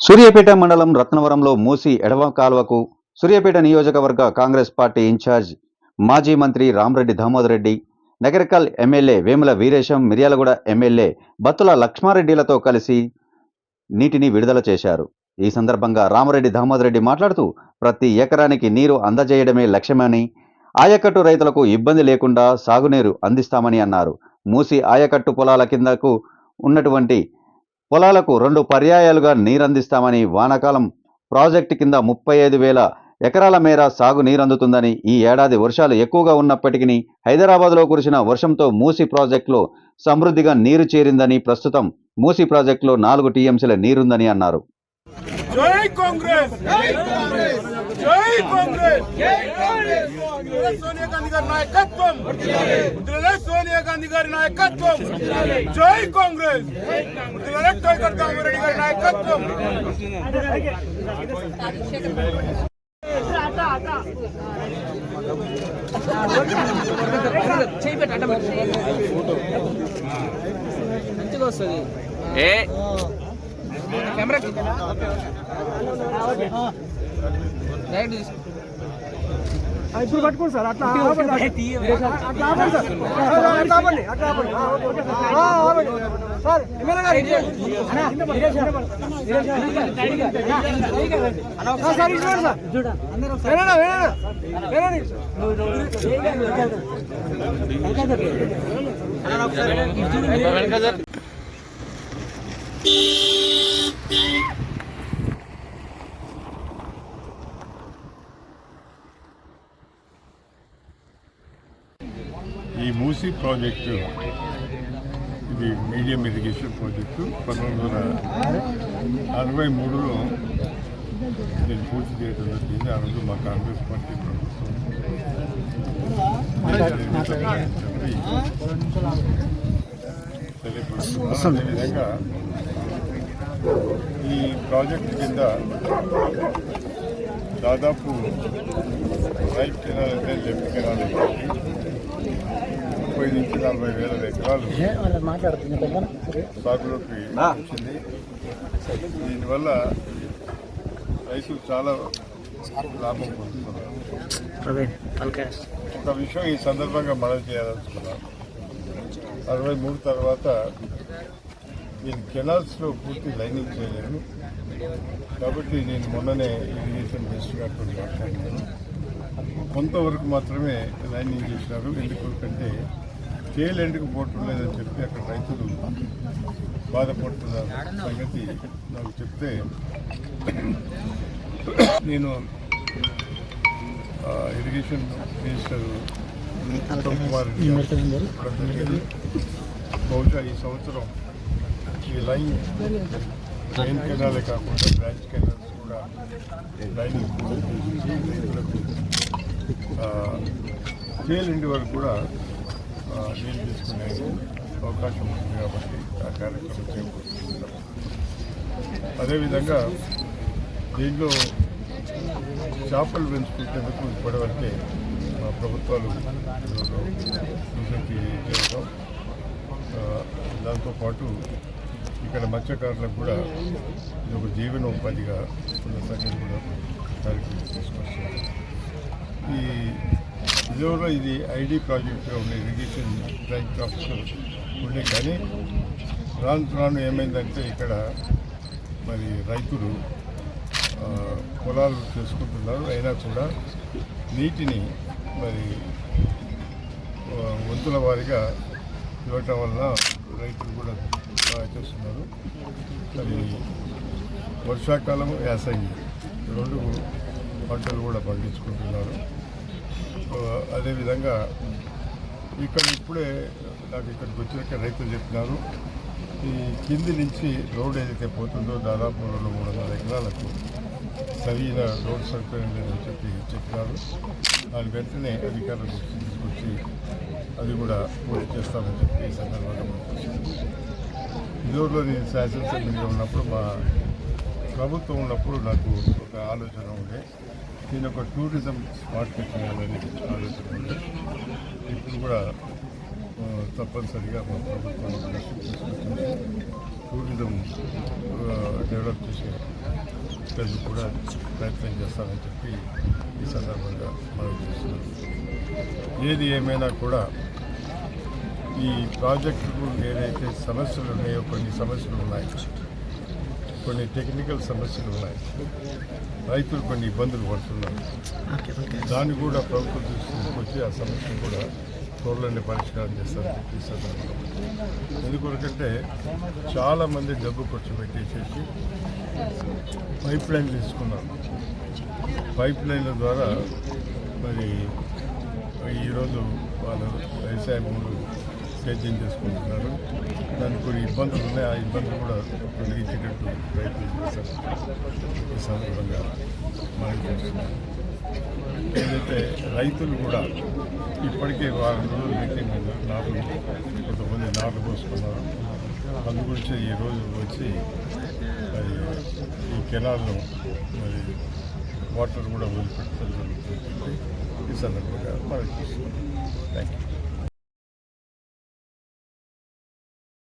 సూర్యాపేట మండలం రత్నవరంలో మూసి ఎడవ కాలువకు సూర్యాపేట నియోజకవర్గ కాంగ్రెస్ పార్టీ ఇన్ఛార్జ్ మాజీ మంత్రి రామరెడ్డి దామోదర్ రెడ్డి నగరకల్ ఎమ్మెల్యే వేముల వీరేశం మిర్యాలగూడ ఎమ్మెల్యే బత్తుల లక్ష్మారెడ్డిలతో కలిసి నీటిని విడుదల చేశారు. ఈ సందర్భంగా రామరెడ్డి దామోదర్ రెడ్డి మాట్లాడుతూ ప్రతి ఎకరానికి నీరు అందజేయడమే లక్ష్యమని ఆయకట్టు రైతులకు ఇబ్బంది లేకుండా సాగునీరు అందిస్తామని అన్నారు. మూసి ఆయకట్టు పొలాల కిందకు ఉన్నటువంటి పొలాలకు రెండు పర్యాయాలుగా నీరందిస్తామని వానాకాలం ప్రాజెక్టు కింద ముప్పై ఐదు వేల ఎకరాల మేర సాగు నీరందుతుందని ఈ ఏడాది వర్షాలు ఎక్కువగా ఉన్నప్పటికీ హైదరాబాద్లో కురిసిన వర్షంతో మూసి ప్రాజెక్టులో సమృద్ధిగా నీరు చేరిందని ప్రస్తుతం మూసి ప్రాజెక్టులో నాలుగు టీఎంసీల నీరుందని అన్నారు. జై కాంగ్రెస్! జై కాంగ్రెస్! జై కాంగ్రెస్! జై కాంగ్రెస్! సోనియా గాంధీ గారి నాయకత్వం! ముద్రలే! సోనియా గాంధీ గారి నాయకత్వం! జై కాంగ్రెస్! ముద్రలే టైగర్ కామరెడ్డి గారి నాయకత్వం! మంచిగా వస్తుంది ఏ? ఇప్పుడు పట్టుకోండి సార్ అట్లా ఆపండి. అట్లా ఆపండి సార్. అట్లా ఆపండి అట్లా ఆపండి. సార్. ఎమ్మెల్యే గారు ఇటు రండి. ఆ, సార్. ఇటు రండి సార్. వేరేనా వేరేనా ఈ మూసీ ప్రాజెక్టు ఇది మీడియం ఇరిగేషన్ ప్రాజెక్టు పంతొమ్మిది వందల అరవై మూడులో నేను పూర్తి చేయడం జరిగింది. ఆ రోజు మా కాంగ్రెస్ పార్టీ ప్రభుత్వం అదేవిధంగా ఈ ప్రాజెక్టు కింద దాదాపు రైట్ కెనాల్ అయితే లెఫ్ట్ కెనాల్ అయితే ముప్పై నుంచి నలభై వేల ఎకరాలు సాగులోకి వచ్చింది. దీనివల్ల రైతులు చాలా లాభం పొందుతున్నారు. ఒక విషయం ఈ సందర్భంగా మనం చేయాలనుకున్నాం. అరవై మూడు తర్వాత నేను కెనాల్స్లో పూర్తి లైనింగ్ చేయలేదు కాబట్టి నేను మొన్ననే ఇరిగేషన్ మినిస్టర్ గారితో మాట్లాడినాను కొంతవరకు మాత్రమే లైనింగ్ చేసినారు ఎందుకంటే కేల్ ఎండ్కి పోవటం లేదని చెప్పి అక్కడ రైతులు బాధపడుతున్న సంగతి నాకు చెప్తే నేను ఇరిగేషన్ మినిస్టర్ కుమార్ బహుశా ఈ సంవత్సరం ఈ లైన్ లైన్ కెనాలే కాకుండా బ్రాంచ్ కెనాల్స్ కూడా లైన్ పూర్తి చేసి రైతులకు కేల్ ఇండి వరకు కూడా నీళ్ళు తీసుకునే అవకాశం ఉంది కాబట్టి ఆ కార్యక్రమం చేపడుతున్నాం. అదేవిధంగా దీంట్లో చేపలు పెంచుకునేందుకు ఇప్పటివరకే మా ప్రభుత్వాలు కృషికి చేయడం. దాంతోపాటు ఇక్కడ మత్స్యకారులకు కూడా ఇది ఒక జీవనోపాధిగా ఉన్న సంగతి కూడా కార్యక్రమం తీసుకొచ్చారు. ఇదివరకు ఇది ఐడి ప్రాజెక్ట్లో ఉండే ఇరిగేషన్ డ్రై ఆఫీసర్ ఉండే కానీ రాను రాను ఏమైందంటే ఇక్కడ మరి రైతులు పొలాలు చేసుకుంటున్నారు. అయినా కూడా నీటిని మరి వంతుల వారిగా ఇవ్వటం వల్ల రైతులు కూడా చేస్తున్నారు. మరి వర్షాకాలం యాసంగి రెండు పంటలు కూడా పండించుకుంటున్నారు. అదేవిధంగా ఇక్కడ ఇప్పుడే నాకు ఇక్కడికి వచ్చినాక రైతులు చెప్పినారు ఈ కింది నుంచి రోడ్ ఏదైతే పోతుందో దాదాపు రెండు మూడు వందల ఎకరాలకు సరైన రోడ్ సౌకర్యం లేదని చెప్పి చెప్పినారు. దాని వెంటనే అధికారులు తీసుకొచ్చి అది కూడా పూర్తి చేస్తామని చెప్పి సందర్భంగా ఇదోలో నేను శాసనసభ్యులుగా ఉన్నప్పుడు మా ప్రభుత్వం ఉన్నప్పుడు నాకు ఒక ఆలోచన ఉండే. నేను ఒక టూరిజం స్పాట్కి చేయాలని ఆలోచన ఇప్పుడు కూడా తప్పనిసరిగా మా ప్రభుత్వం టూరిజం డెవలప్ చేసే ప్రజలు కూడా ప్రయత్నం చేస్తానని చెప్పి ఈ సందర్భంగా మనం చేస్తున్నాం ఏది ఏమైనా కూడా ఈ ప్రాజెక్టుకు ఏదైతే సమస్యలు ఉన్నాయో కొన్ని సమస్యలు ఉన్నాయి కొన్ని టెక్నికల్ సమస్యలు ఉన్నాయి. రైతులు కొన్ని ఇబ్బందులు పడుతున్నారు. దాన్ని కూడా ప్రభుత్వం వచ్చి ఆ సమస్యను కూడా త్వరలోనే పరిష్కారం సందర్భంగా ఎందుకొరకంటే చాలామంది డబ్బు ఖర్చు పెట్టేసేసి పైప్ లైన్ తీసుకున్నారు. పైప్ లైన్ల ద్వారా మరి ఈరోజు వాళ్ళు వ్యవసాయ భూములు సేద్యం చేసుకుంటున్నారు. దానికి కొన్ని ఇబ్బందులు ఉన్నాయి. ఆ ఇబ్బందులు కూడా తొలగించేటట్టు ప్రయత్నం చేశారు. ఈ సందర్భంగా మనం చేస్తున్నాం. ఏదైతే రైతులు కూడా ఇప్పటికే వారం రోజులు మీటింగ్ ఉంది. కొంతమంది నార్లు పోసుకున్నారు అందు గురించి ఈరోజు వచ్చి ఈ కెనాల్లో మరి వాటర్ కూడా వదిలిపెట్టడం జరుగుతుంది. ఈ సందర్భంగా మనం చూస్తున్నాం. Thank you